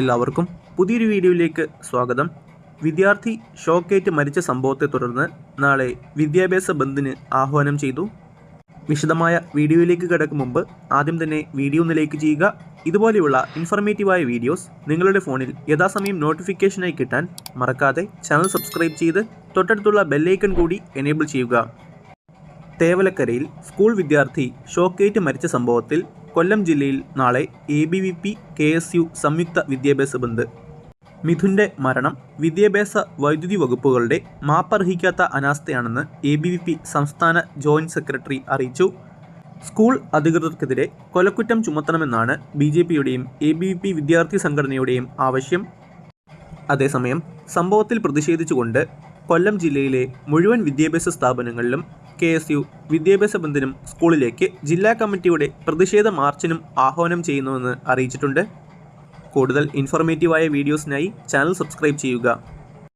എല്ലാവർക്കും പുതിയൊരു വീഡിയോയിലേക്ക് സ്വാഗതം. വിദ്യാർത്ഥി ഷോക്കേറ്റ് മരിച്ച സംഭവത്തെ തുടർന്ന് നാളെ വിദ്യാഭ്യാസ ബന്ദിന് ആഹ്വാനം ചെയ്തു. വിശദമായ വീഡിയോയിലേക്ക് കിടക്കും മുമ്പ് ആദ്യം തന്നെ വീഡിയോ ഒന്ന് ലൈക്ക് ചെയ്യുക. ഇതുപോലെയുള്ള ഇൻഫർമേറ്റീവായ വീഡിയോസ് നിങ്ങളുടെ ഫോണിൽ യഥാസമയം നോട്ടിഫിക്കേഷനായി കിട്ടാൻ മറക്കാതെ ചാനൽ സബ്സ്ക്രൈബ് ചെയ്ത് തൊട്ടടുത്തുള്ള ബെല്ലൈക്കൺ കൂടി എനേബിൾ ചെയ്യുക. തേവലക്കരയിൽ സ്കൂൾ വിദ്യാർത്ഥി ഷോക്കേറ്റ് മരിച്ച സംഭവത്തിൽ കൊല്ലം ജില്ലയിൽ നാളെ A B V P K S U സംയുക്ത വിദ്യാഭ്യാസ ബന്ദ്. മിഥുന്റെ മരണം വിദ്യാഭ്യാസ വൈദ്യുതി വകുപ്പുകളുടെ മാപ്പർഹിക്കാത്ത അനാസ്ഥയാണെന്ന് എ ബി വി പി സംസ്ഥാന ജോയിന്റ് സെക്രട്ടറി അറിയിച്ചു. സ്കൂൾ അധികൃതർക്കെതിരെ കൊലക്കുറ്റം ചുമത്തണമെന്നാണ് ബി ജെ പിയുടെയും എ ബി വി പി വിദ്യാർത്ഥി സംഘടനയുടെയും ആവശ്യം. അതേസമയം സംഭവത്തിൽ പ്രതിഷേധിച്ചുകൊണ്ട് കൊല്ലം ജില്ലയിലെ മുഴുവൻ വിദ്യാഭ്യാസ സ്ഥാപനങ്ങളിലും കെ എസ് യു വിദ്യാഭ്യാസ ബന്ധിനും സ്കൂളിലേക്ക് ജില്ലാ കമ്മിറ്റിയുടെ പ്രതിഷേധ മാർച്ചിനും ആഹ്വാനം ചെയ്യുന്നുവെന്ന് അറിയിച്ചിട്ടുണ്ട്. കൂടുതൽ ഇൻഫോർമേറ്റീവായ വീഡിയോസിനായി ചാനൽ സബ്സ്ക്രൈബ് ചെയ്യുക.